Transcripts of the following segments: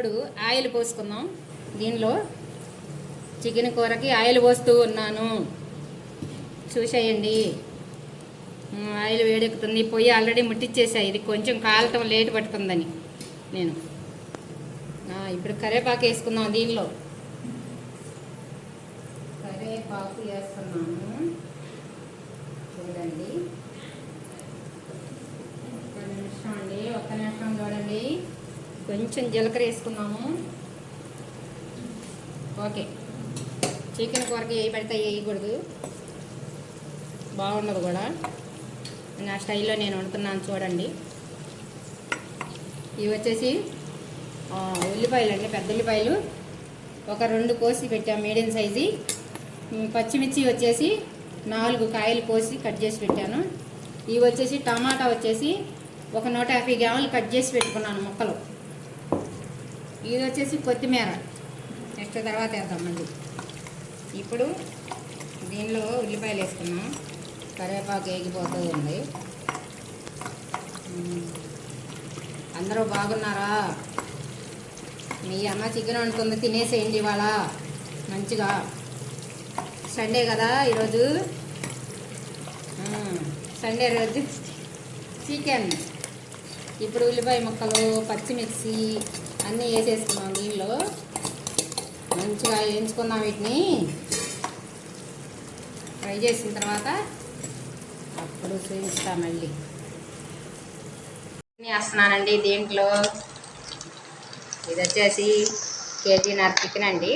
ఇప్పుడు ఆయిల్ పోసుకుందాం. దీనిలో చికెన్ కూరకి ఆయిల్ పోస్తూ ఉన్నాను. చూసేయండి. ఆయిల్ వేడెక్కుతుంది. పొయ్యి ఆల్రెడీ ముట్టించేసా ఇది కొంచెం కాలటం లేట్ పడుతుందని నేను. ఇప్పుడు కరేపాకు వేసుకుందాం దీనిలో. కరేపాకు వేస్తున్నాను. చూడండి ఒక్క నిమిషం అండి ఒక్క నిమిషం చూడండి కొంచెం జీలకర్ర వేసుకున్నాము ఓకే. చికెన్ కూరకి ఏ పెడితే వేయకూడదు. బాగుండదు కూడా. నా స్టైల్లో నేను వండుతున్నాను చూడండి. ఇవి వచ్చేసి ఉల్లిపాయలు అండి పెద్ద ఉల్లిపాయలు. ఒక రెండు కోసి పెట్టాము మీడియం సైజు. పచ్చిమిర్చి వచ్చేసి నాలుగు కాయలు కోసి కట్ చేసి పెట్టాను. ఇవి వచ్చేసి టమాటా వచ్చేసి ఒక నూట యాభై గ్రాములు కట్ చేసి పెట్టుకున్నాను ముక్కలు. ఇది వచ్చేసి కొత్తిమీర. నెక్స్ట్ తర్వాత వేద్దాం మళ్ళీ. ఇప్పుడు దీనిలో ఉల్లిపాయలు వేసుకున్నాం కరివేపాకు వేగిపోతూ ఉంది. అందరూ బాగున్నారా? మీ అమ్మ చికెన్ వండుతుంది తినేసేయండి ఇవాళ. మంచిగా. సండే కదా ఈరోజు? సండే రోజు చికెన్. ఇప్పుడు ఉల్లిపాయ ముక్కలు పచ్చిమిర్చి అన్నీ వేసేసుకున్నాం దీనిలో మంచిగా వేయించుకున్నాం వీటిని. ఫ్రై చేసిన తర్వాత అప్పుడు చూపిస్తాం మళ్ళీ. వేస్తున్నానండి దీంట్లో. ఇది వచ్చేసి కేజీన్నర చికెన్ అండి.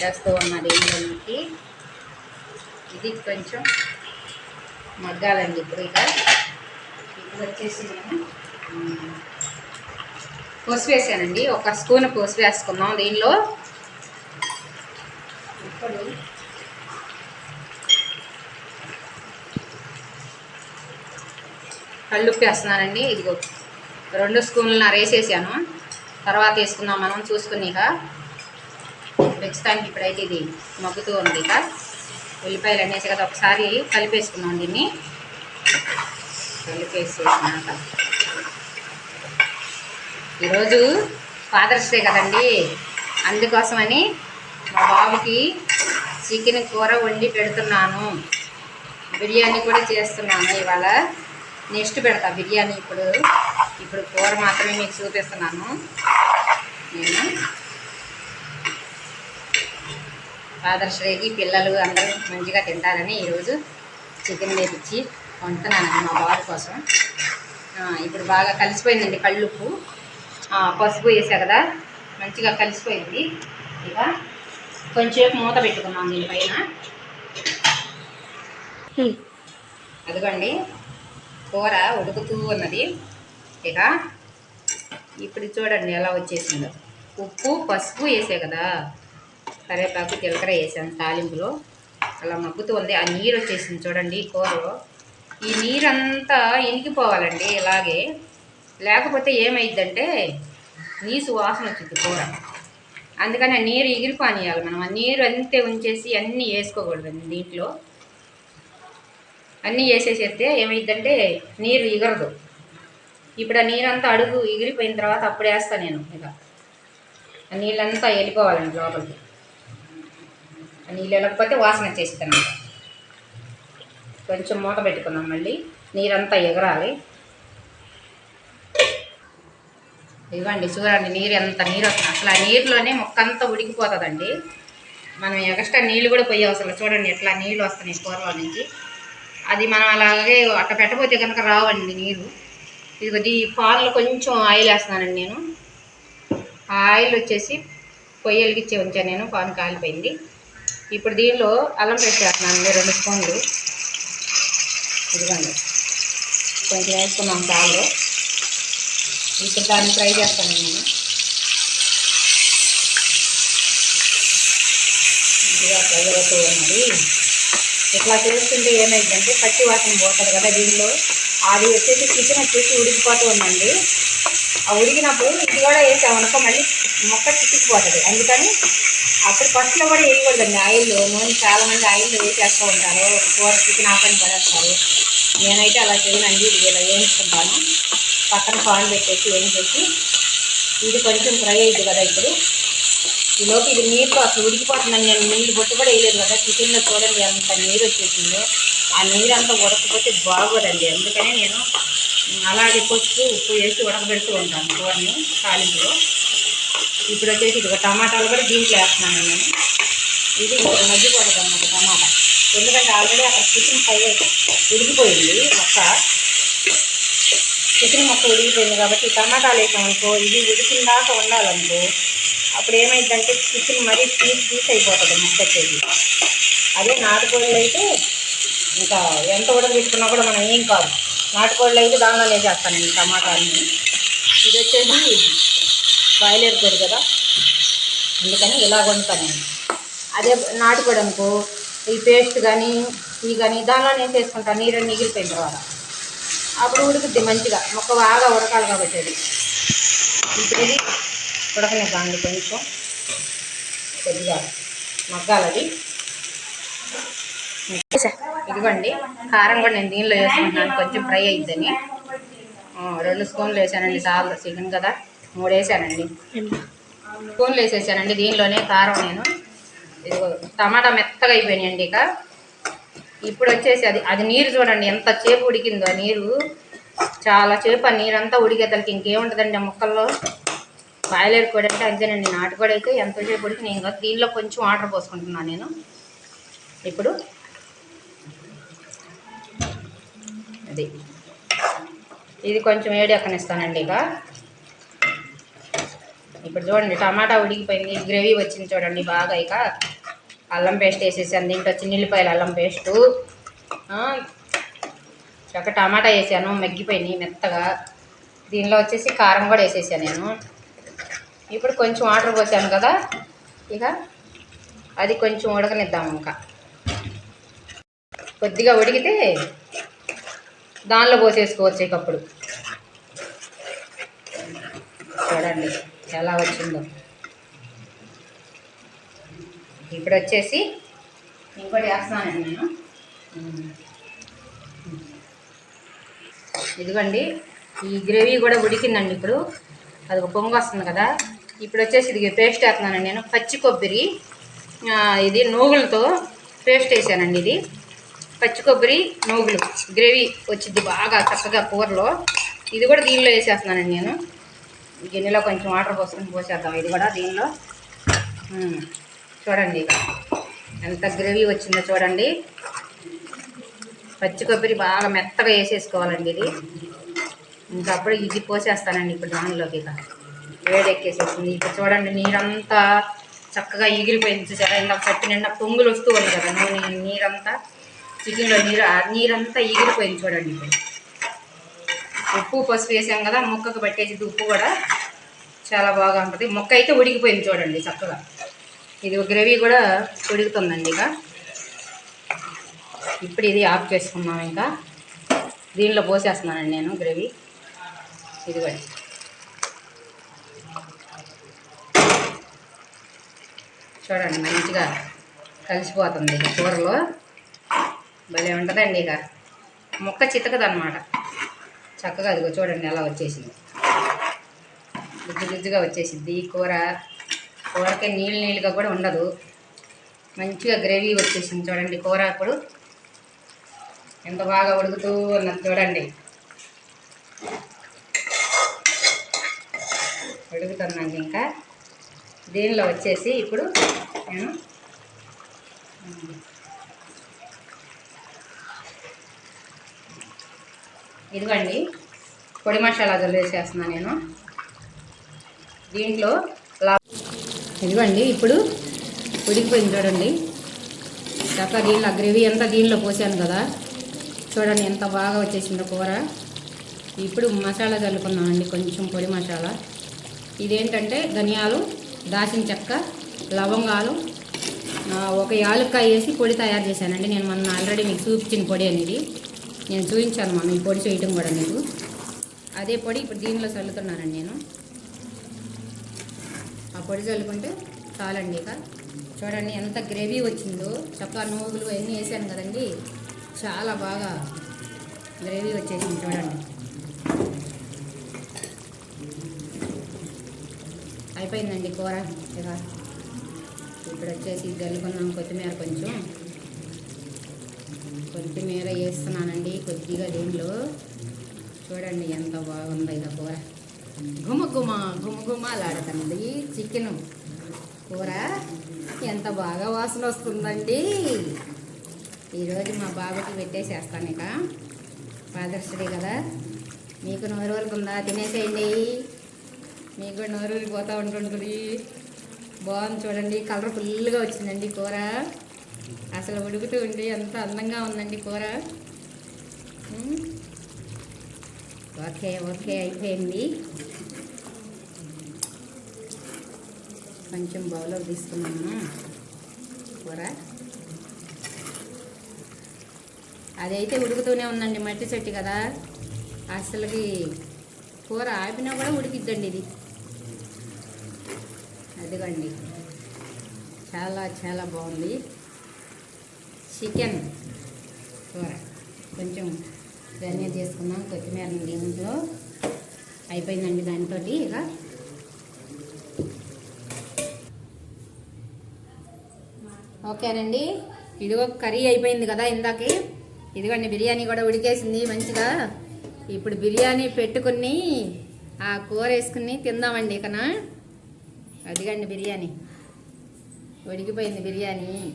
వేస్తూ ఉన్నా దీంట్లోకి. ఇది కొంచెం మగ్గాలండి ఇప్పుడు ఇక ఇది వచ్చేసి నేను పసుపు వేసానండి ఒక స్పూన్ పసుపు వేసుకుందాం దీనిలో. ఇప్పుడు కళ్ళుప్పు వేస్తున్నానండి ఇదిగో రెండు స్పూన్లు వేసేసాను తర్వాత వేసుకుందాం మనం చూసుకునిక ప్రస్తుతానికి ఇప్పుడైతే ఇది మగ్గుతూ ఉంది ఇక. ఉల్లిపాయలు అనేసి కదా ఒకసారి కలిపేసుకున్నాం దీన్ని. కలిపేసేసినాక ఈరోజు ఫాదర్స్ డే కదండి. అందుకోసమని మా బాబుకి చికెన్ కూర వండి పెడుతున్నాను. బిర్యానీ కూడా చేస్తున్నాను ఇవాళ. నెక్స్ట్ పెడతా బిర్యానీ ఇప్పుడు. ఇప్పుడు కూర మాత్రమే మీకు చూపిస్తున్నాను. నేను. ఫాదర్స్ డేకి పిల్లలు అందరూ మంచిగా తింటారని ఈరోజు చికెన్ వేపించి వండుతున్నానండి మా బాబు కోసం. ఇప్పుడు బాగా కలిసిపోయిందండి కళ్ళుప్పు. పసుపు వేసా కదా మంచిగా కలిసిపోయింది. ఇక కొంచెంసేపు మూత పెట్టుకున్నాం దీనిపైన. అదిగోండి కూర ఉడుకుతూ ఉన్నది. ఇక ఇప్పుడు చూడండి ఎలా వచ్చేసిందో. ఉప్పు పసుపు వేసే కదా. కరివేపాకు జీలకర్ర వేసాను తాలింపులో. అలా మగ్గుతూ ఉంది. ఆ నీరు వచ్చేసింది చూడండి కూరలో. ఈ నీరంతా ఇనికిపోవాలండి ఇలాగే. లేకపోతే ఏమైందంటే నీసు వాసన వచ్చింది కూర. అందుకని ఆ నీరు ఎగిరిపానియాలి మనం ఆ నీరు అంతే ఉంచేసి అన్నీ వేసుకోకూడదండి దీంట్లో అన్నీ వేసేసేస్తే ఏమైందంటే నీరు ఎగరదు ఇప్పుడు ఆ నీరంతా అడుగు ఎగిరిపోయిన తర్వాత అప్పుడు వేస్తాను నేను ఇక. ఆ నీళ్ళంతా వెళ్ళిపోవాలండి లోపలికి. ఆ నీళ్ళు వెళ్ళకపోతే వాసన వచ్చేస్తాను కొంచెం మూత పెట్టుకున్నాం మళ్ళీ. నీరంతా ఎగరాలి. ఇవ్వండి చూడండి నీరు ఎంత నీరు వస్తుంది అసలు ఆ నీరులోనే మొక్కంతా ఉడికిపోతుందండి. మనం ఎక్స్ట్రా నీళ్ళు కూడా పోయే అవసరం చూడండి ఎట్లా నీళ్ళు వస్తున్నాయి కూరలో నుంచి. అది మనం అలాగే అట్ట పెట్టబోతే కనుక రావండి నీరు. ఇది ఈ పాలలో కొంచెం ఆయిల్ వేస్తున్నానండి నేను. ఆ ఆయిల్ వచ్చేసి పొయ్యి వెలిగించి ఉంచాను నేను పాన్ కాలిపోయింది. ఇప్పుడు దీనిలో అల్లం పేస్ట్ వేస్తున్నానండి రెండు స్పూన్లు. ఇదిగోండి. కొంచెం వేసుకున్నాం పాలు. ఇప్పుడు దాన్ని ఫ్రై చేస్తాను నేను. మంచిగా ఫ్రై అవుతూ ఉన్నది. ఇట్లా చేస్తుంటే ఏమైందంటే పచ్చి వాసన పోతుంది కదా దీనిలో. అది వచ్చేసి చికెన్ వచ్చేసి ఉడికిపోతూ ఉందండి. ఆ ఉడికినప్పుడు ఇది కూడా వేసామనుకో మళ్ళీ మొక్క చిక్కిపోతుంది అందుకని అప్పుడు ఫస్ట్లో కూడా వేయకూడదండి. ఆయిల్ నూనె చాలా మంది ఆయిల్లో వేసేస్తూ ఉంటారు. కూర చికెన్ ఆపని పడేస్తారు. నేనైతే అలా చేయనండి. ఇది ఇలా వేయించుకుంటాను పక్కన పాన్ పెట్టేసి వేయించేసి ఇది కొంచెం ఫ్రై అయింది కదా ఇప్పుడు. ఈలోపు ఇది నీరు అసలు ఉడికిపోతున్నాను నేను నీళ్ళు బొట్టు కూడా వేయలేదు కదా చికెన్లో చూడండి అంత నీరు వచ్చేసిందో. ఆ నీరు అంతా ఉడకపోతే బాగోదండి. అందుకనే నేను అలాగే పసుపు ఉప్పు వేసి ఉడకబెడుతూ ఉంటాను కూరని తాలింపులో. ఇప్పుడు వచ్చేసి ఇది టమాటాలు కూడా దీంట్లో వేస్తున్నాను నేను. ఇది ఒక మధ్యపోతుంది అన్నమాట టమాటా. ఎందుకంటే ఆల్రెడీ అక్కడ చికెన్ ఫ్రై ఉడికిపోయింది ఒక్క చికెన్ మొక్క ఉడిగిపోయింది కాబట్టి టమాటాలు వేసామనుకో ఇది ఉడికిన దాకా ఉండాలనుకో అప్పుడు ఏమైందంటే చికెన్ మరీ పీస్ పీస్ అయిపోతుంది మొక్క వచ్చేది అదే నాటుకోళ్ళు అయితే ఇంకా ఎంత ఉడకబెట్టుకున్నా కూడా మనం ఏం కాదు. నాటుకోళ్ళు అయితే దానిలో వేసేస్తానండి టమాటాలని. ఇది వచ్చేసి బాయిలర్ కోడి కదా. అందుకని ఇలా వండుతాను నేను. అదే నాటుకోవడానికి అనుకో ఈ పేస్ట్ కానీ ఇవి కానీ దానిలో నేను చేసుకుంటాను నీరు మిగిలిపోయిన తర్వాత. అప్పుడు ఉడుకుద్ది మంచిగా. మొక్క బాగా ఉడకాలి కాబట్టి అది. ఇప్పుడు ఇది ఉడకనిద్దామండి కొంచెం కొద్దిగా మగ్గాలది ఇదిగోండి కారం కూడా నేను దీనిలో వేసుకుంటున్నాను. కొంచెం ఫ్రై అయిద్దని. రెండు స్పూన్లు వేసానండి చాలు చికెన్ కదా. మూడు వేసానండి. స్పూన్లు వేసేసానండి దీనిలోనే కారం నేను. ఇదిగో టమాటా మెత్తగా అయిపోయినాయండి ఇక. ఇప్పుడు వచ్చేసి అది అది నీరు చూడండి ఎంత చేపు ఉడికిందో ఆ నీరు. చాలా చేపు ఆ నీరంతా ఉడికేతలకి ఇంకేముంటుందండి ఆ మొక్కల్లో? బాయిలర్ కూడా అంటే అంతేనండి నాటుకోడి అయితే ఎంతసేపు ఉడికి నేను దీనిలో కొంచెం వాటర్ పోసుకుంటున్నాను నేను. ఇప్పుడు అది ఇది కొంచెం వేడి ఎక్కనిస్తానండి ఇక. ఇప్పుడు చూడండి టమాటా ఉడికిపోయింది గ్రేవీ వచ్చింది చూడండి బాగా ఇక. అల్లం పేస్ట్ వేసేసాను దీంట్లో చిన్నెల్లిపాయలు అల్లం పేస్టు. ఒక టమాటా వేసాను మగ్గిపోయినాయి మెత్తగా. దీనిలో వచ్చేసి కారం కూడా వేసేసాను నేను. ఇప్పుడు కొంచెం వాటర్ పోసాను కదా ఇక అది కొంచెం ఉడకనిద్దాము ఇంకా. కొద్దిగా ఉడికితే దానిలో పోసేసుకోవచ్చు ఇకప్పుడు చూడండి ఎలా వచ్చిందో. ఇప్పుడు వచ్చేసి ఇంకోటి వేస్తున్నానండి నేను. ఇదిగోండి ఈ గ్రేవీ కూడా ఉడికిందండి ఇప్పుడు. అది ఒక పొంగు వస్తుంది కదా. ఇప్పుడు వచ్చేసి ఇది పేస్ట్ వేస్తున్నానండి నేను. పచ్చి కొబ్బరి ఇది నూగులతో పేస్ట్ వేసానండి ఇది. పచ్చి కొబ్బరి నూగులు గ్రేవీ వచ్చింది బాగా చక్కగా కూరలో. ఇది కూడా దీనిలో వేసేస్తున్నానండి నేను. గిన్నెలో కొంచెం వాటర్ పోసుకొని పోసేద్దాం. ఇది కూడా దీనిలో. చూడండి ఎంత గ్రేవీ వచ్చిందో చూడండి. పచ్చి కొబ్బరి బాగా మెత్తగా వేసేసుకోవాలండి ఇది. ఇంకా అప్పుడు ఇది పోసేస్తానండి ఇప్పుడు దానిలోకి ఇక. వేడెక్కేసేసింది ఇప్పుడు చూడండి నీరంతా చక్కగా ఎగిరిపోయింది చూసారా? ఇందాక పట్టి నిండా పొంగులు వస్తూ ఉంది కదా నూనె నీరంతా. చికెన్లో నీరు నీరంతా ఎగిరిపోయింది చూడండి ఇప్పుడు. ఉప్పు పసుపు వేసాం కదా ముక్కకు పట్టేసి ఉప్పు కూడా. చాలా బాగా ఉంటుంది. మొక్క అయితే ఉడికిపోయింది చూడండి చక్కగా. ఇది గ్రేవీ కూడా ఉడుకుతుందండి ఇక. ఇప్పుడు ఇది ఆఫ్ చేసుకున్నాం ఇంకా. దీనిలో పోసేస్తున్నానండి నేను గ్రేవీ. ఇది కూడా చూడండి మంచిగా కలిసిపోతుంది ఇక కూరలో. భలే ఉంటుందండి ఇక. ముక్క చితకదనమాట చక్కగా అదిగో చూడండి ఎలా వచ్చేసింది. గుజ్జు గుజ్జుగా వచ్చేసింది ఈ కూర. కూరకే నీళ్ళు నీళ్ళుగా కూడా ఉండదు. మంచిగా గ్రేవీ వచ్చేసింది చూడండి కూర ఇప్పుడు ఎంత బాగా ఉడుకుతూ ఉన్నది చూడండి. ఉడుకుతుందండి ఇంకా. దీనిలో వచ్చేసి ఇప్పుడు నేను ఇదిగండి పొడి మసాలా వేసేస్తున్నాను నేను. దీంట్లో లా ఇదిగోండి ఇప్పుడు ఉడికిపోయింది చూడండి. చక్క దీనిలో గ్రేవీ అంతా దీనిలో పోసాను కదా. చూడండి ఎంత బాగా వచ్చేసిందో కూర. ఇప్పుడు మసాలా చల్లుకున్నామండి కొంచెం పొడి మసాలా. ఇదేంటంటే ధనియాలు దాచిన చెక్క లవంగాలు ఒక యాలుక్కాయ వేసి పొడి తయారు చేశానండి. నేను మొన్న ఆల్రెడీ మీకు చూపించిన పొడి అనేది. నేను చూపించాను మొన్న ఈ పొడి చేయటం కూడా మీకు. అదే పొడి ఇప్పుడు దీనిలో చల్లుతున్నానండి నేను. పొడి చల్లుకుంటే చాలండి ఇక. చూడండి ఎంత గ్రేవీ వచ్చిందో. చప్ప నూగులు అన్నీ వేసాను కదండి. చాలా బాగా గ్రేవీ వచ్చేసింది చూడండి. అయిపోయిందండి కూర. ఇక ఇప్పుడు వచ్చేసి జల్లుకున్నాం కొత్తిమీర కొంచెం. కొత్తిమీర వేస్తున్నానండి కొద్దిగా దీనిలో చూడండి ఎంత బాగుందో ఇక కూర. గుమగుమ గుమ గుమ చికెన్. కూర ఎంత బాగా వాసన వస్తుందండి. ఈరోజు మా బాబుకి పెట్టేసేస్తాను ఇక. ఫాదర్స్ డే కదా. మీకు నోరు వరకు ఉందా తినేసేయండి. మీకు కూడా నోరు పోతూ ఉంటుంటుంది. బాగుంది చూడండి. కలర్ ఫుల్గా వచ్చిందండి కూర. అసలు ఉడుకుతూ ఉండి ఎంత అందంగా ఉందండి కూర. ఓకే ఓకే అయిపోయింది కొంచెం బౌలో తీసుకున్నాము కూర. అదైతే ఉడుకుతూనే ఉందండి మట్టి చెట్టు కదా. అసలుకి కూర ఆపినా కూడా ఉడికిద్దండి ఇది. అదిగండి. చాలా చాలా బాగుంది. చికెన్ కూర. కొంచెం ధనియా చేసుకున్నాం. కొత్తిమీర దీంట్లో అయిపోయిందండి దానితో ఇక. ఓకేనండి. ఇదిగో కర్రీ అయిపోయింది కదా ఇందాకి. ఇదిగోండి బిర్యానీ కూడా ఉడికేసింది మంచిగా. ఇప్పుడు బిర్యానీ పెట్టుకుని ఆ కూర వేసుకుని తిందామండి ఇకనా. అదిగండి బిర్యానీ. ఉడికిపోయింది బిర్యానీ.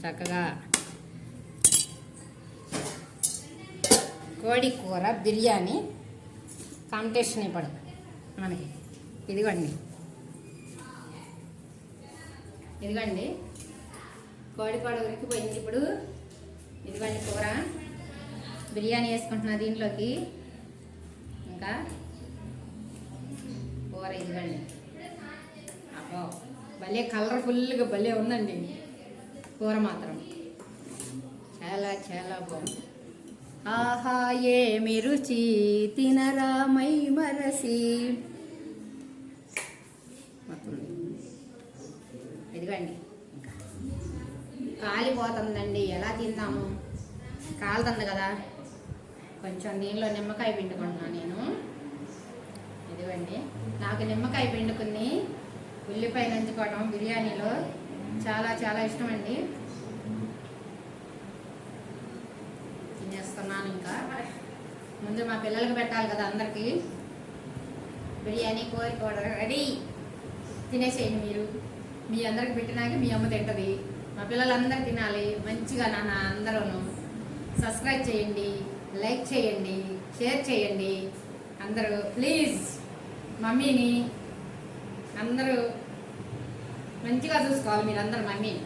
చక్కగా. కోడి కూర బిర్యానీ కాంపిటీషన్ ఇప్పుడు మనకి. ఇదిగోండి. ఇదిగోండి. కోడి కూర ఉడికిపోయింది ఇప్పుడు. ఇదిగోండి కూర. బిర్యానీ వేసుకుంటున్నా దీంట్లోకి. ఇంకా కూర ఇదిగోండి. అబ్బో భలే కలర్ఫుల్గా భలే ఉందండి. కూర మాత్రం. చాలా చాలా బాగుంది. ఆహా ఏమి రుచి తినరా మై మరసి? మొత్తం కాలిపోతుందండి ఎలా తిందాము? కాలుతుంది కదా. కొంచెం దీనిలో నిమ్మకాయ పిండుకుంటున్నాను నేను. ఇదిగోండి. నాకు నిమ్మకాయ పిండుకుని ఉల్లిపాయ నంచుకోవడం బిర్యానీలో చాలా చాలా ఇష్టం అండి ఇంకా. ముందు మా పిల్లలకి పెట్టాలి కదా అందరికీ. బిర్యానీ కోరి పౌడర్ రెడీ. తినేసేయండి మీరు. మీ అందరికి పెట్టినాక మీ అమ్మ తింటది. మా పిల్లలందరూ తినాలి. మంచిగా నాన్న అందరూను. సబ్స్క్రైబ్ చేయండి లైక్ చేయండి షేర్ చేయండి. అందరూ ప్లీజ్ మమ్మీని అందరూ మంచిగా చూసుకోవాలి మీరు అందరు మమ్మీని.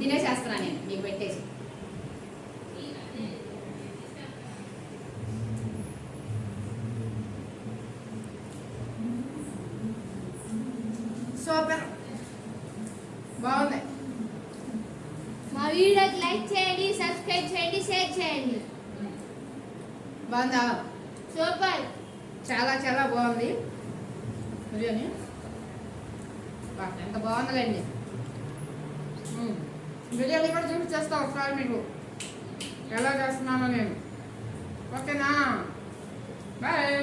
తినేసేస్తున్నా నేను మీకు పెట్టేసి. సూపర్. బాగుంది మా వీడియోకి లైక్ చేయండి సబ్స్క్రైబ్ చేయండి షేర్ చేయండి. బాగుందా? సూపర్. చాలా చాలా బాగుంది. బిర్యానీ. ఎంత బాగుందండి. బిర్యానీ కూడా చూపించేస్తా ఒకసారి మీకు. ఎలా చేస్తున్నానో నేను. ఓకేనా బాయ్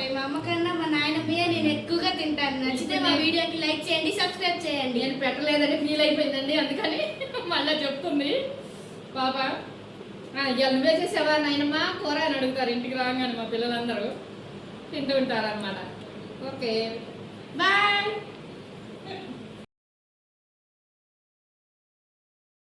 బాగుంటాయి మా అమ్మ కన్నా మా నాయనమ్మయ్య నేను ఎక్కువగా తింటాను. నచ్చితే మా వీడియోకి లైక్ చేయండి సబ్స్క్రైబ్ చేయండి. నేను పెట్టలేదని ఫీల్ అయిపోయిందండి అందుకని మళ్ళీ చెప్తుంది. పాప "ఆ, ఇవాళ నువ్వే చేసావా నాయనమ్మా? కూర అని అడుగుతారు ఇంటికి రాగానే మా పిల్లలందరూ. తింటూ ఉంటారు అనమాట ఓకే. బాయ్.